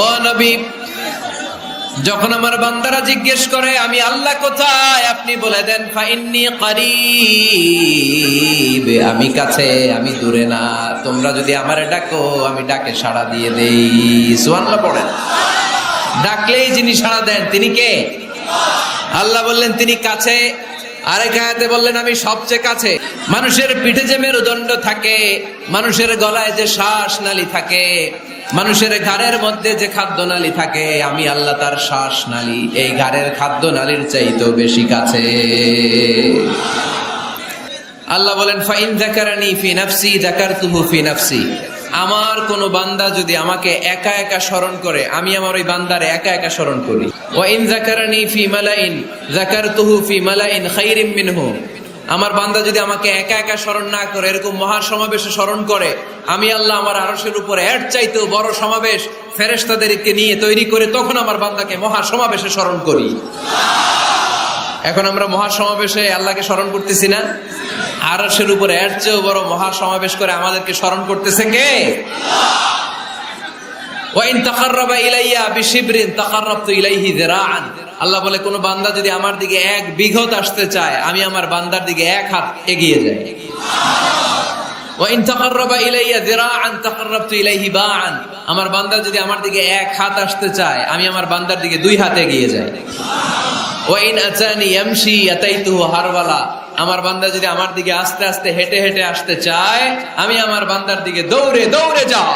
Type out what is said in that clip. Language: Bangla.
নবী, যখন আমার বান্দারা জিজ্ঞেস করে, আমি আল্লাহ কোথায়? আপনি বলে দেন ফাইন্নি করিব, আমি কাছে, আমি দূরে না। তোমরা যদি আমারে ডাকো, আমি ডাকে সাড়া দিয়ে দেই। সুবহানাল্লাহ পড়েন। ডাকলেই যিনি সাড়া দেন, তিনি কে? আল্লাহ বললেন, তিনি কাছে। আরেক আয়াতে বললেন, আমি সবচেয়ে কাছে। মানুষের পিঠে যে মেরুদণ্ড থাকে, মানুষের গলায় যে শ্বাস নালী থাকে মানুষের ঘাড়ের মধ্যে যে খাদ্য নালী থাকে, আমি আল্লাহ তার শ্বাস নালী। এই ঘাড়ের খাদ্য নালীর চাইতেও বেশি কাছে। আল্লাহ বলেন, ফাইন জাকারানি ফি নাফসি জাকারতুহু ফি নাফসি। আমার কোন বান্দা যদি আমাকে একা একা স্মরণ করে, আমি আমার ওই বান্দারে একা একা স্মরণ করি। ওয়া ইন জাকারানি ফি মালাইন জাকারতুহু ফি মালাইন খাইরিম মিনহু। আমার বান্দা যদি আমাকে একা একা স্মরণ না করে, এরকম মহা সমাবেশে স্মরণ করে, আমি আল্লাহ আমার আরশের উপর এর চাইতেও বড় সমাবেশ ফেরেশতাদেরকে নিয়ে তৈরি করে তখন আমার বান্দাকে মহা সমাবেশে স্মরণ করি। এখন আমরা মহা সমাবেশে আল্লাহকে স্মরণ করতেছি না? আরসের উপরে এর চেয়েও বড় মহা সমাবেশ করে আমাদেরকে স্মরণ করতেছে কে? আল্লাহ বলে, কোন বান্দা যদি আমার দিকে এক বিঘত আসতে চায়, আমি আমার বান্দার দিকে এক হাত এগিয়ে যাই। আমার বান্দা যদি আমার দিকে আস্তে আস্তে হেঁটে হেঁটে আসতে চায়, আমি আমার বান্দার দিকে দৌড়ে দৌড়ে যাও